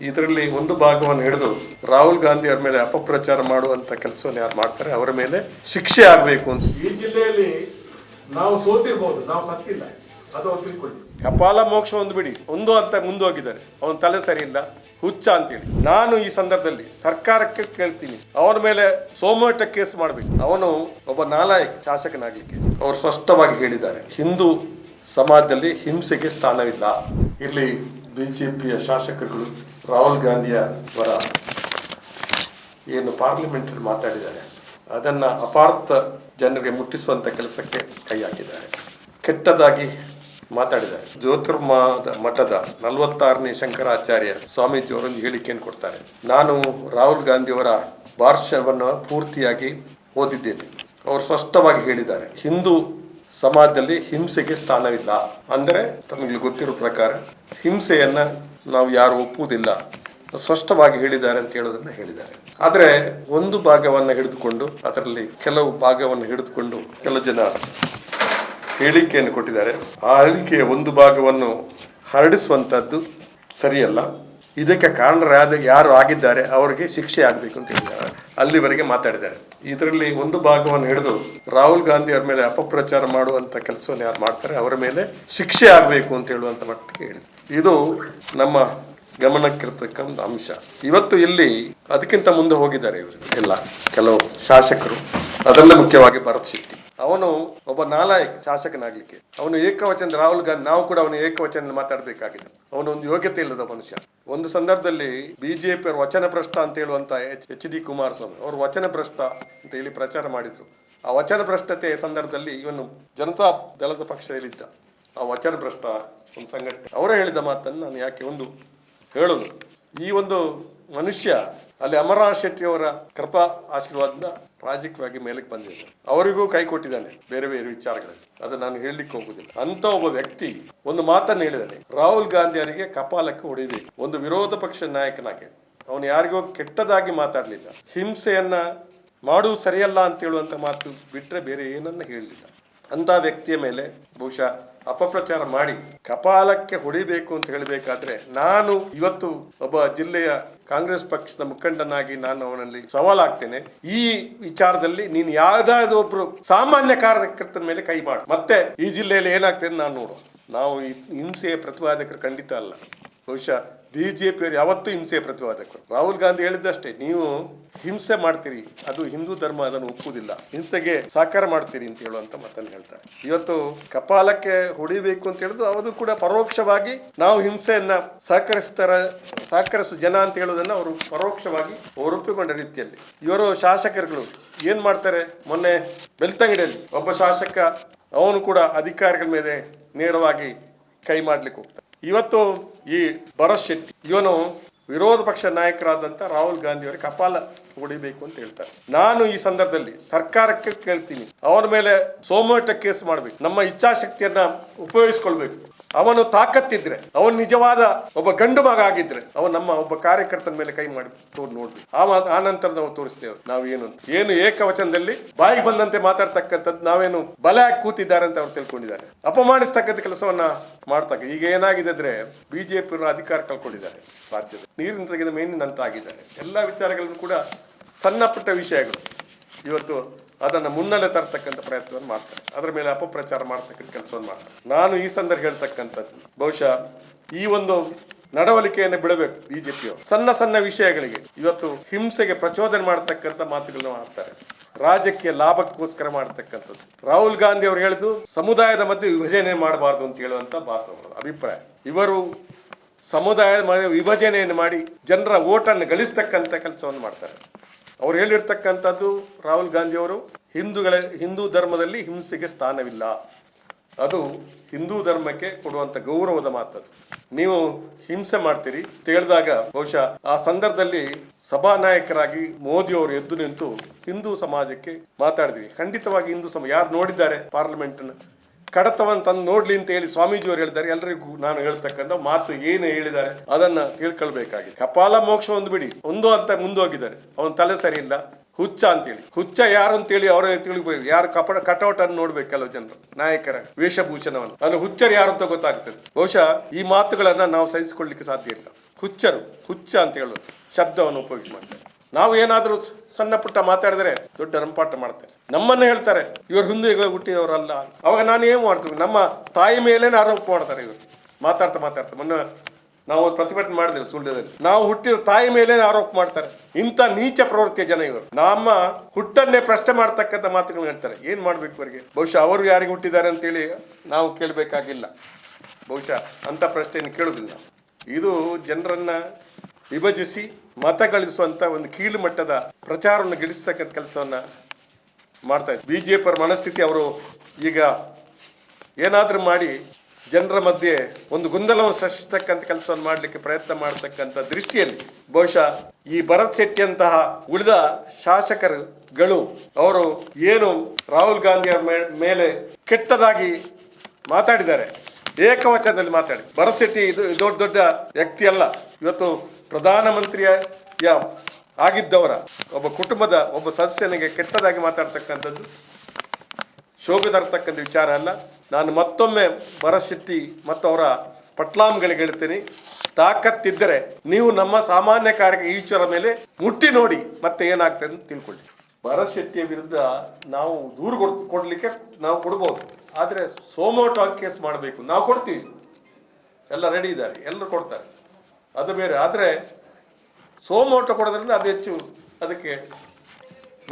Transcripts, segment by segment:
ಇದರಲ್ಲಿ ಒಂದು ಭಾಗವನ್ನು ಹಿಡಿದು ರಾಹುಲ್ ಗಾಂಧಿ ಅವರ ಮೇಲೆ ಅಪಪ್ರಚಾರ ಮಾಡುವಂತ ಕೆಲಸವನ್ನು ಯಾರು ಮಾಡ್ತಾರೆ? ಅವರ ಮೇಲೆ ಶಿಕ್ಷೆ ಆಗಬೇಕು ಅಂತ. ಈ ಜಿಲ್ಲೆಯಲ್ಲಿ ನಾವು ಸೋತಿರ್ಬೋದು ನಾವು ಸತ್ತಿಲ್ಲ. ಅದು ತಿಳ್ಕೊಳ್ಳಿ. ಕಪಾಲ ಮೋಕ್ಷ ಒಂದು ಬಿಡಿ ಒಂದು ಅಂತ ಮುಂದೋಗಿದ್ದಾರೆ. ಅವನ ತಲೆ ಸರಿ ಇಲ್ಲ ಹುಚ್ಚ ಅಂತೇಳಿ. ನಾನು ಈ ಸಂದರ್ಭದಲ್ಲಿ ಸರ್ಕಾರಕ್ಕೆ ಕೇಳ್ತೀನಿ. ಅವನ ಮೇಲೆ ಸೋಮೋಟ ಕೇಸ್ ಮಾಡಬೇಕು. ಅವನು ಒಬ್ಬ ನಾಲಾಯಕ್ ಶಾಸಕನಾಗ್ಲಿಕ್ಕೆ ಅವರು ಸ್ಪಷ್ಟವಾಗಿ ಹೇಳಿದ್ದಾರೆ. ಹಿಂದೂ ಸಮಾಜದಲ್ಲಿ ಹಿಂಸೆಗೆ ಸ್ಥಾನವಿಲ್ಲ. ಇಲ್ಲಿ ಬಿಜೆಪಿಯ ಶಾಸಕರುಗಳು ರಾಹುಲ್ ಗಾಂಧಿಯ ಪರ ಏನು ಪಾರ್ಲಿಮೆಂಟಲ್ಲಿ ಮಾತಾಡಿದ್ದಾರೆ, ಅದನ್ನ ಅಪಾರ್ಥ ಜನರಿಗೆ ಮುಟ್ಟಿಸುವಂತ ಕೆಲಸಕ್ಕೆ ಕೈ ಹಾಕಿದ್ದಾರೆ. ಕೆಟ್ಟದಾಗಿ ಮಾತಾಡಿದ್ದಾರೆ. ಜ್ಯೋತಿರ್ಮಾದ ಮಠದ ನಲವತ್ತಾರನೇ ಶಂಕರಾಚಾರ್ಯ ಸ್ವಾಮೀಜಿ ಸ್ವಾಮೀಜಿಯವರೊಂದು ಹೇಳಿಕೆಯನ್ನು ಕೊಡ್ತಾರೆ. ನಾನು ರಾಹುಲ್ ಗಾಂಧಿಯವರ ಭಾಷಣವನ್ನು ಪೂರ್ತಿಯಾಗಿ ಓದಿದ್ದೇನೆ. ಅವರು ಸ್ಪಷ್ಟವಾಗಿ ಹೇಳಿದ್ದಾರೆ. ಹಿಂದೂ ಸಮಾಜದಲ್ಲಿ ಹಿಂಸೆಗೆ ಸ್ಥಾನವಿಲ್ಲ. ಅಂದರೆ ತಮಗೆ ಗೊತ್ತಿರೋ ಪ್ರಕಾರ ಹಿಂಸೆಯನ್ನ ನಾವು ಯಾರು ಒಪ್ಪುವುದಿಲ್ಲ. ಸ್ಪಷ್ಟವಾಗಿ ಹೇಳಿದ್ದಾರೆ ಅಂತ ಹೇಳೋದನ್ನ ಹೇಳಿದ್ದಾರೆ. ಆದರೆ ಒಂದು ಭಾಗವನ್ನು ಹಿಡಿದುಕೊಂಡು ಅದರಲ್ಲಿ ಕೆಲವು ಭಾಗವನ್ನು ಹಿಡಿದುಕೊಂಡು ಕೆಲವು ಜನ ಹೇಳಿಕೆಯನ್ನು ಕೊಟ್ಟಿದ್ದಾರೆ. ಆ ಹೇಳಿಕೆಯ ಒಂದು ಭಾಗವನ್ನು ಹರಡಿಸುವಂತದ್ದು ಸರಿಯಲ್ಲ. ಇದಕ್ಕೆ ಕಾರಣರಾದ ಯಾರು ಆಗಿದ್ದಾರೆ, ಅವರಿಗೆ ಶಿಕ್ಷೆ ಆಗಬೇಕು ಅಂತ ಹೇಳಿದ್ದಾರೆ. ಅಲ್ಲಿವರೆಗೆ ಮಾತಾಡಿದ್ದಾರೆ. ಇದರಲ್ಲಿ ಒಂದು ಭಾಗವನ್ನು ಹಿಡಿದು ರಾಹುಲ್ ಗಾಂಧಿ ಅವರ ಮೇಲೆ ಅಪಪ್ರಚಾರ ಮಾಡುವಂತ ಕೆಲಸವನ್ನು ಯಾರು ಮಾಡ್ತಾರೆ, ಅವರ ಮೇಲೆ ಶಿಕ್ಷೆ ಆಗಬೇಕು ಅಂತ ಹೇಳುವಂತ ಮಟ್ಟಿಗೆ ಹೇಳಿದ್ರು ಇದು ನಮ್ಮ ಗಮನಕ್ಕಿರ್ತಕ್ಕಂಥ ಅಂಶ. ಇವತ್ತು ಇಲ್ಲಿ ಅದಕ್ಕಿಂತ ಮುಂದೆ ಹೋಗಿದ್ದಾರೆ ಇವರು ಎಲ್ಲ ಕೆಲವು ಶಾಸಕರು. ಅದರಲ್ಲೇ ಮುಖ್ಯವಾಗಿ ಭರತ್ ಶೆಟ್ಟಿ. ಅವನು ಒಬ್ಬ ನಾಲಾಯಕ್, ಶಾಸಕನಾಗ್ಲಿಕ್ಕೆ. ಅವನು ಏಕವಚನ ರಾಹುಲ್ ಗಾಂಧಿ, ನಾವು ಕೂಡ ಅವನು ಏಕವಚನ ಮಾತಾಡಬೇಕಾಗಿದೆ. ಅವನು ಒಂದು ಯೋಗ್ಯತೆ ಇಲ್ಲದ ಮನುಷ್ಯ. ಒಂದು ಸಂದರ್ಭದಲ್ಲಿ ಬಿಜೆಪಿ ಅವರು ವಚನ ಭ್ರಷ್ಟ ಅಂತ ಹೇಳುವಂತ ಎಚ್ ಡಿ ಕುಮಾರಸ್ವಾಮಿ, ಅವರು ವಚನ ಭ್ರಷ್ಟ ಅಂತ ಹೇಳಿ ಪ್ರಚಾರ ಮಾಡಿದ್ರು. ಆ ವಚನ ಭ್ರಷ್ಟತೆ ಸಂದರ್ಭದಲ್ಲಿ ಇವನು ಜನತಾ ದಳದ ಪಕ್ಷದಲ್ಲಿದ್ದ ಆ ವಚನ ಭ್ರಷ್ಟ ಒಂದು ಸಂಘಟನೆ. ಅವರೇ ಹೇಳಿದ ಮಾತನ್ನು ನಾನು ಯಾಕೆ ಒಂದು ಹೇಳೋದು. ಈ ಒಂದು ಮನುಷ್ಯ, ಅಲ್ಲಿ ಅಮರಾ ಶೆಟ್ಟಿಯವರ ಕೃಪಾ ಆಶೀರ್ವಾದದಿಂದ ರಾಜಕೀಯವಾಗಿ ಮೇಲಕ್ಕೆ ಬಂದಿದೆ. ಅವರಿಗೂ ಕೈ ಕೊಟ್ಟಿದ್ದಾನೆ, ಬೇರೆ ಬೇರೆ ವಿಚಾರಗಳಲ್ಲಿ. ಅದು ನಾನು ಹೇಳಲಿಕ್ಕೆ ಹೋಗುದಿಲ್ಲ ಅಂತ ಒಬ್ಬ ವ್ಯಕ್ತಿ ಒಂದು ಮಾತನ್ನು ಹೇಳಿದಾನೆ, ರಾಹುಲ್ ಗಾಂಧಿ ಅವರಿಗೆ ಕಪಾಲಕ್ಕೆ ಹೊಡಿಬೇಕು ಒಂದು ವಿರೋಧ ಪಕ್ಷ ನಾಯಕನಾಗಿ. ಅವನು ಯಾರಿಗೋ ಕೆಟ್ಟದಾಗಿ ಮಾತಾಡಲಿಲ್ಲ. ಹಿಂಸೆಯನ್ನ ಮಾಡುವುದು ಸರಿಯಲ್ಲ ಅಂತ ಹೇಳುವಂತ ಮಾತು ಬಿಟ್ಟರೆ ಬೇರೆ ಏನನ್ನ ಹೇಳಲಿಲ್ಲ ಅಂತ ವ್ಯಕ್ತಿಯ ಮೇಲೆ ಬಹುಶಃ ಅಪಪ್ರಚಾರ ಮಾಡಿ ಕಪಾಲಕ್ಕೆ ಹೊಡಿಬೇಕು ಅಂತ ಹೇಳಬೇಕಾದ್ರೆ ನಾನು ಇವತ್ತು ಒಬ್ಬ ಜಿಲ್ಲೆಯ ಕಾಂಗ್ರೆಸ್ ಪಕ್ಷದ ಮುಖಂಡನಾಗಿ ನಾನು ಅವನಲ್ಲಿ ಸವಾಲಾಗ್ತೇನೆ. ಈ ವಿಚಾರದಲ್ಲಿ ನೀನು ಯಾವುದಾದ್ರು ಒಬ್ರು ಸಾಮಾನ್ಯ ಕಾರ್ಯಕರ್ತನ ಮೇಲೆ ಕೈ ಮಾಡು. ಮತ್ತೆ ಈ ಜಿಲ್ಲೆಯಲ್ಲಿ ಏನಾಗ್ತದೆ ನಾನು ನೋಡು. ನಾವು ಹಿಂಸೆಯ ಪ್ರತಿಪಾದಕರು ಖಂಡಿತ ಅಲ್ಲ. ಬಹುಶಃ ಬಿ ಜೆ ಪಿಯವರು ಯಾವತ್ತೂ ಹಿಂಸೆಯ ಪ್ರತಿವಾದಕರು ರಾಹುಲ್ ಗಾಂಧಿ ಹೇಳಿದ್ದಷ್ಟೇ, ನೀವು ಹಿಂಸೆ ಮಾಡ್ತೀರಿ, ಅದು ಹಿಂದೂ ಧರ್ಮ, ಅದನ್ನು ಒಪ್ಪುವುದಿಲ್ಲ. ಹಿಂಸೆಗೆ ಸಾಕಾರ ಮಾಡ್ತೀರಿ ಅಂತ ಹೇಳುವಂತ ಮಾತನ್ನು ಹೇಳ್ತಾರೆ. ಇವತ್ತು ಕಪಾಲಕ್ಕೆ ಹೊಡಿಬೇಕು ಅಂತ ಹೇಳಿದ್ರು, ಅದು ಕೂಡ ಪರೋಕ್ಷವಾಗಿ ನಾವು ಹಿಂಸೆಯನ್ನ ಸಹಕರಿಸ್ತಾರ, ಸಹಕರಿಸು ಜನ ಅಂತ ಹೇಳುವುದನ್ನ ಅವರು ಪರೋಕ್ಷವಾಗಿ ಒಪ್ಪಿಕೊಂಡ ರೀತಿಯಲ್ಲಿ. ಇವರು ಶಾಸಕರುಗಳು ಏನ್ ಮಾಡ್ತಾರೆ? ಮೊನ್ನೆ ಬೆಳ್ತಂಗಡಿಯಲ್ಲಿ ಒಬ್ಬ ಶಾಸಕ, ಅವನು ಕೂಡ ಅಧಿಕಾರಿಗಳ ಮೇಲೆ ನೇರವಾಗಿ ಕೈ ಮಾಡ್ಲಿಕ್ಕೆ ಹೋಗ್ತಾರೆ ಇವತ್ತು ಈ ಭರತ್ ಶೆಟ್ಟಿ, ಇವನು ವಿರೋಧ ಪಕ್ಷ ನಾಯಕರಾದಂಥ ರಾಹುಲ್ ಗಾಂಧಿ ಅವರಿಗೆ ಕಪಾಲ ಹೊಡಿಬೇಕು ಅಂತ ಹೇಳ್ತಾರೆ. ನಾನು ಈ ಸಂದರ್ಭದಲ್ಲಿ ಸರ್ಕಾರಕ್ಕೆ ಕೇಳ್ತೀನಿ. ಅವನ ಮೇಲೆ ಸೋಮೋಟ ಕೇಸ್ ಮಾಡಬೇಕು. ನಮ್ಮ ಇಚ್ಛಾಶಕ್ತಿಯನ್ನ ಉಪಯೋಗಿಸ್ಕೊಳ್ಬೇಕು. ಅವನು ತಾಕತ್ತಿದ್ರೆ, ಅವನು ನಿಜವಾದ ಒಬ್ಬ ಗಂಡು ಮಗ ಆಗಿದ್ರೆ, ಅವನು ನಮ್ಮ ಒಬ್ಬ ಕಾರ್ಯಕರ್ತನ ಮೇಲೆ ಕೈ ಮಾಡಿ ತೋರ್ ನೋಡ್ಬೇಕು. ಆ ನಂತರ ನಾವು ತೋರಿಸ್ತೇವೆ ನಾವು ಏನು ಏನು ಏಕವಚನದಲ್ಲಿ ಬಾಯಿಗೆ ಬಂದಂತೆ ಮಾತಾಡ್ತಕ್ಕಂಥದ್ದು, ನಾವೇನು ಬಲ ಕೂತಿದ್ದಾರೆ ಅಂತ ಅವ್ರು ತಿಳ್ಕೊಂಡಿದ್ದಾರೆ. ಅಪಮಾನಿಸ್ತಕ್ಕಂಥ ಕೆಲಸವನ್ನ ಮಾಡ್ತಕ್ಕ ಈಗ ಏನಾಗಿದೆ ಅಂದ್ರೆ ಬಿಜೆಪಿ ಅಧಿಕಾರ ಕಳ್ಕೊಂಡಿದ್ದಾರೆ ರಾಜ್ಯದ ನೀರಿನ ತೆಗೆದ ಮೇನಿನಂತ ಆಗಿದ್ದಾರೆ ಎಲ್ಲ ವಿಚಾರಗಳನ್ನು ಕೂಡ ಸಣ್ಣ ಪುಟ್ಟ ವಿಷಯಗಳು. ಇವತ್ತು ಅದನ್ನು ಮುನ್ನಡೆ ತರ್ತಕ್ಕಂಥ ಪ್ರಯತ್ನವನ್ನು ಮಾಡ್ತಾರೆ. ಅದರ ಮೇಲೆ ಅಪಪ್ರಚಾರ ಮಾಡ್ತಕ್ಕಂಥ ಕೆಲಸವನ್ನು ಮಾಡ್ತಾರೆ. ನಾನು ಈ ಸಂದರ್ಭ ಹೇಳ್ತಕ್ಕಂಥದ್ದು, ಬಹುಶಃ ಈ ಒಂದು ನಡವಳಿಕೆಯನ್ನು ಬಿಡಬೇಕು ಬಿಜೆಪಿಯವರು. ಸಣ್ಣ ಸಣ್ಣ ವಿಷಯಗಳಿಗೆ. ಇವತ್ತು ಹಿಂಸೆಗೆ ಪ್ರಚೋದನೆ ಮಾಡತಕ್ಕಂಥ ಮಾತುಗಳನ್ನ ಮಾಡ್ತಾರೆ. ರಾಜಕೀಯ ಲಾಭಕ್ಕೋಸ್ಕರ ಮಾಡ್ತಕ್ಕಂಥದ್ದು. ರಾಹುಲ್ ಗಾಂಧಿ ಅವರು ಹೇಳಿದ್ದು, ಸಮುದಾಯದ ಮಧ್ಯೆ ವಿಭಜನೆ ಮಾಡಬಾರ್ದು ಅಂತ ಹೇಳುವಂತ ಮಾತು ಅಭಿಪ್ರಾಯ. ಇವರು ಸಮುದಾಯದ ವಿಭಜನೆಯನ್ನು ಮಾಡಿ ಜನರ ಓಟನ್ನು ಗಳಿಸ್ತಕ್ಕಂಥ ಕೆಲಸವನ್ನು ಮಾಡ್ತಾರೆ. ಅವ್ರು ಹೇಳಿರ್ತಕ್ಕಂಥದ್ದು ರಾಹುಲ್ ಗಾಂಧಿ ಅವರು ಹಿಂದೂಗಳ, ಹಿಂದೂ ಧರ್ಮದಲ್ಲಿ ಹಿಂಸೆಗೆ ಸ್ಥಾನವಿಲ್ಲ. ಅದು ಹಿಂದೂ ಧರ್ಮಕ್ಕೆ ಕೊಡುವಂತ ಗೌರವದ ಮಾತದು. ನೀವು ಹಿಂಸೆ ಮಾಡ್ತೀರಿ, ತೇಳಿದಾಗ ಬಹುಶಃ ಆ ಸಂದರ್ಭದಲ್ಲಿ ಸಭಾನಾಯಕರಾಗಿ ಮೋದಿ ಅವರು ಎದ್ದು ನಿಂತು ಹಿಂದೂ ಸಮಾಜಕ್ಕೆ ಮಾತಾಡಿದ್ವಿ. ಖಂಡಿತವಾಗಿ ಹಿಂದೂ ಸಮ, ಯಾರು ನೋಡಿದ್ದಾರೆ ಪಾರ್ಲಿಮೆಂಟ್ ಕಡತವನ್ನು ತಂದು ನೋಡ್ಲಿ ಅಂತ ಹೇಳಿ ಸ್ವಾಮೀಜಿ ಅವರು ಹೇಳಿದ್ದಾರೆ. ಎಲ್ಲರಿಗೂ ನಾನು ಹೇಳ್ತಕ್ಕಂಥ ಮಾತು ಏನು ಹೇಳಿದ್ದಾರೆ ಅದನ್ನ ತಿಳ್ಕೊಳ್ಬೇಕಾಗಿದೆ. ಕಪಾಲ ಮೋಕ್ಷ ಒಂದು ಬಿಡಿ. ಒಂದು ಅಂತ ಮುಂದೋಗಿದ್ದಾರೆ. ಅವನ ತಲೆ ಸರಿ ಇಲ್ಲ. ಹುಚ್ಚ ಅಂತೇಳಿ. ಹುಚ್ಚ ಯಾರು ಅಂತೇಳಿ ಅವರೇ ತಿಳಿಬೇಕು ಯಾರು ಕಪಡ ಕಟೌಟ್ ಅನ್ನು ನೋಡ್ಬೇಕು ಕೆಲವು ಜನರು. ನಾಯಕರ ವೇಷಭೂಷಣವನ್ನು. ಅಲ್ಲಿ ಹುಚ್ಚರು ಯಾರು ಅಂತ ಗೊತ್ತಾಗ್ತದೆ. ಬಹುಶಃ ಈ ಮಾತುಗಳನ್ನ ನಾವು ಸಹಿಸಿಕೊಳ್ಳಿಕ್ಕೆ ಸಾಧ್ಯ ಇಲ್ಲ. ಹುಚ್ಚರು, ಹುಚ್ಚ ಅಂತ ಹೇಳೋದು. ಶಬ್ದವನ್ನು ಉಪಯೋಗಿಸಿ ಮಾಡ್ತಾರೆ ನಾವು ಏನಾದರೂ ಸಣ್ಣ ಪುಟ್ಟ ಮಾತಾಡಿದ್ರೆ ದೊಡ್ಡ ರಂಪಾಟ ಮಾಡ್ತಾರೆ. ನಮ್ಮನ್ನ ಹೇಳ್ತಾರೆ, ಇವರು ಹಿಂದೆ ಹುಟ್ಟಿದವರಲ್ಲ ಅವಾಗ ನಾನು ಏನು ಮಾಡ್ತೀವಿ? ನಮ್ಮ ತಾಯಿ ಮೇಲೇನೆ ಆರೋಪ ಮಾಡ್ತಾರೆ ಇವರು. ಮಾತಾಡ್ತಾ ಮಾತಾಡ್ತಾ. ಮೊನ್ನೆ ನಾವು ಪ್ರತಿಭಟನೆ ಮಾಡಿದೆವು ಸುಳ್ಳ್ಯದಲ್ಲಿ. ನಾವು ಹುಟ್ಟಿದ ತಾಯಿ ಮೇಲೆ ಆರೋಪ ಮಾಡ್ತಾರೆ. ಇಂಥ ನೀಚ ಪ್ರವೃತ್ತಿಯ ಜನ ಇವರು. ನಮ್ಮ ಹುಟ್ಟನ್ನೇ ಪ್ರಶ್ನೆ ಮಾಡ್ತಕ್ಕಂಥ ಮಾತುಗಳನ್ನ ಹೇಳ್ತಾರೆ. ಏನು ಮಾಡ್ಬೇಕು ಅವರಿಗೆ? ಬಹುಶಃ ಅವರು ಯಾರಿಗೆ ಹುಟ್ಟಿದ್ದಾರೆ ಅಂತೇಳಿ ನಾವು ಕೇಳಬೇಕಾಗಿಲ್ಲ. ಬಹುಶಃ ಅಂಥ ಪ್ರಶ್ನೆಯನ್ನು ಕೇಳೋದಿಲ್ಲ ಇದು ಜನರನ್ನ ವಿಭಜಿಸಿ ಮತ ಗಳಿಸುವಂತ ಒಂದು ಕೀಳು ಮಟ್ಟದ ಪ್ರಚಾರವನ್ನು ಗಳಿಸತಕ್ಕಂಥ ಕೆಲಸವನ್ನ ಮಾಡ್ತಾ ಇದ್ದಾರೆ ಬಿಜೆಪಿ ಮನಸ್ಥಿತಿ ಅವರು ಈಗ ಏನಾದರೂ ಮಾಡಿ ಜನರ ಮಧ್ಯೆ ಒಂದು ಗೊಂದಲವನ್ನು ಸೃಷ್ಟಿಸ್ತಕ್ಕಂಥ ಕೆಲಸವನ್ನು ಮಾಡಲಿಕ್ಕೆ ಪ್ರಯತ್ನ ಮಾಡತಕ್ಕಂಥ ದೃಷ್ಟಿಯಲ್ಲಿ ಬಹುಶಃ ಈ ಭರತ್ ಶೆಟ್ಟಿಯಂತಹ ಉಳಿದ ಶಾಸಕರುಗಳು ಅವರು ಏನು ರಾಹುಲ್ ಗಾಂಧಿ ಅವರ ಮೇಲೆ ಕೆಟ್ಟದಾಗಿ ಮಾತಾಡಿದ್ದಾರೆ. ಏಕವಚನದಲ್ಲಿ ಮಾತಾಡಿ. ಭರತ್ ಶೆಟ್ಟಿ ಇದು ದೊಡ್ಡ ದೊಡ್ಡ ವ್ಯಕ್ತಿ ಅಲ್ಲ. ಇವತ್ತು ಪ್ರಧಾನಮಂತ್ರಿಯ ಆಗಿದ್ದವರ ಒಬ್ಬ ಕುಟುಂಬದ ಒಬ್ಬ ಸದಸ್ಯನಿಗೆ ಕೆಟ್ಟದಾಗಿ ಮಾತಾಡ್ತಕ್ಕಂಥದ್ದು. ಶೋಭೆ ತರತಕ್ಕಂಥ ವಿಚಾರ ಅಲ್ಲ. ನಾನು ಮತ್ತೊಮ್ಮೆ ಭರಶೆಟ್ಟಿ ಶೆಟ್ಟಿ ಮತ್ತು ಅವರ ಪಟ್ಲಾಂಗಳಿಗೆ ಹೇಳ್ತೀನಿ, ತಾಕತ್ತಿದ್ದರೆ ನೀವು ನಮ್ಮ ಸಾಮಾನ್ಯ ಕಾರ್ಯ ಈಚರ ಮೇಲೆ ಮುಟ್ಟಿ ನೋಡಿ ಮತ್ತೆ ಏನಾಗ್ತದೆ ಅಂತ ತಿಳ್ಕೊಳ್ಳಿ. ಭರತ್ ಶೆಟ್ಟಿಯ ವಿರುದ್ಧ ನಾವು ದೂರು ಕೊಡ್, ಕೊಡಲಿಕ್ಕೆ ನಾವು ಕೊಡ್ಬೋದು. ಆದರೆ ಸೋಮೋಟಾಕ್ ಕೇಸ್ ಮಾಡಬೇಕು. ನಾವು ಕೊಡ್ತೀವಿ. ಎಲ್ಲ ರೆಡಿ ಇದ್ದಾರೆ. ಎಲ್ಲರೂ ಕೊಡ್ತಾರೆ. ಅದು ಬೇರೆ. ಆದರೆ ಸೋಮೋಟ ಕೊಡೋದ್ರಿಂದ ಅದು ಹೆಚ್ಚು ಅದಕ್ಕೆ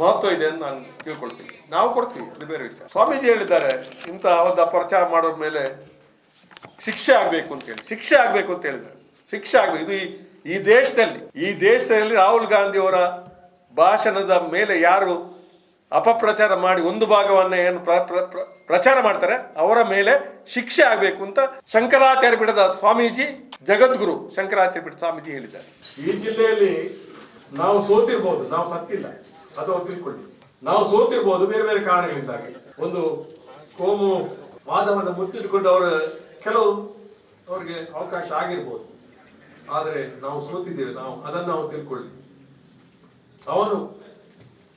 ಮಹತ್ವ ಇದೆ ಅಂತ ನಾನು ತಿಳ್ಕೊಳ್ತೀನಿ. ನಾವು ಕೊಡ್ತೀವಿ, ಅದು ಬೇರೆ ವಿಚಾರ. ಸ್ವಾಮೀಜಿ ಹೇಳಿದ್ದಾರೆ ಇಂಥ ಒಂದು ಅಪರಚಾರ ಮಾಡೋದ್ರ ಮೇಲೆ ಶಿಕ್ಷೆ ಆಗಬೇಕು ಅಂತ ಹೇಳಿ. ಶಿಕ್ಷೆ ಆಗಬೇಕು ಅಂತ ಹೇಳಿದ್ದಾರೆ. ಶಿಕ್ಷೆ ಆಗಬೇಕು. ಇದು ಈ- ಈ ದೇಶದಲ್ಲಿ ಈ ದೇಶದಲ್ಲಿ ರಾಹುಲ್ ಗಾಂಧಿ ಅವರ ಭಾಷಣದ ಮೇಲೆ ಯಾರು ಅಪಪ್ರಚಾರ ಮಾಡಿ ಒಂದು ಭಾಗವನ್ನ ಏನು ಪ್ರ- ಪ್ರ- ಪ್ರ- ಪ್ರಚಾರ ಮಾಡ್ತಾರೆ, ಅವರ ಮೇಲೆ ಶಿಕ್ಷೆ ಆಗಬೇಕು ಅಂತ ಶಂಕರಾಚಾರ್ಯ ಪೀಠದ ಸ್ವಾಮೀಜಿ ಜಗದ್ಗುರು ಶಂಕರಾಚಾರ್ಯ ಪೀಠ ಸ್ವಾಮೀಜಿ ಹೇಳಿದ್ದಾರೆ. ಈ ಜಿಲ್ಲೆಯಲ್ಲಿ ನಾವು ಸೋತಿರ್ಬೋದು, ನಾವು ಸತ್ತಿಲ್ಲ ಅವ್ರು ತಿಳ್ಕೊಳ್ಳಿ. ನಾವು ಸೋತಿರ್ಬೋದು, ಬೇರೆ ಬೇರೆ ಕಾರಣಗಳಿಂದಾಗಿ. ಒಂದು ಕೋಮು ವಾದವನ್ನು ಮುತ್ತಿಟ್ಟುಕೊಂಡು ಅವರು ಕೆಲವು ಅವರಿಗೆ ಅವಕಾಶ ಆಗಿರ್ಬೋದು. ಆದರೆ ನಾವು ಸೋತಿದ್ದೇವೆ, ನಾವು ಅದನ್ನು ನಾವು ತಿಳ್ಕೊಳ್ಳಿ. ಅವನು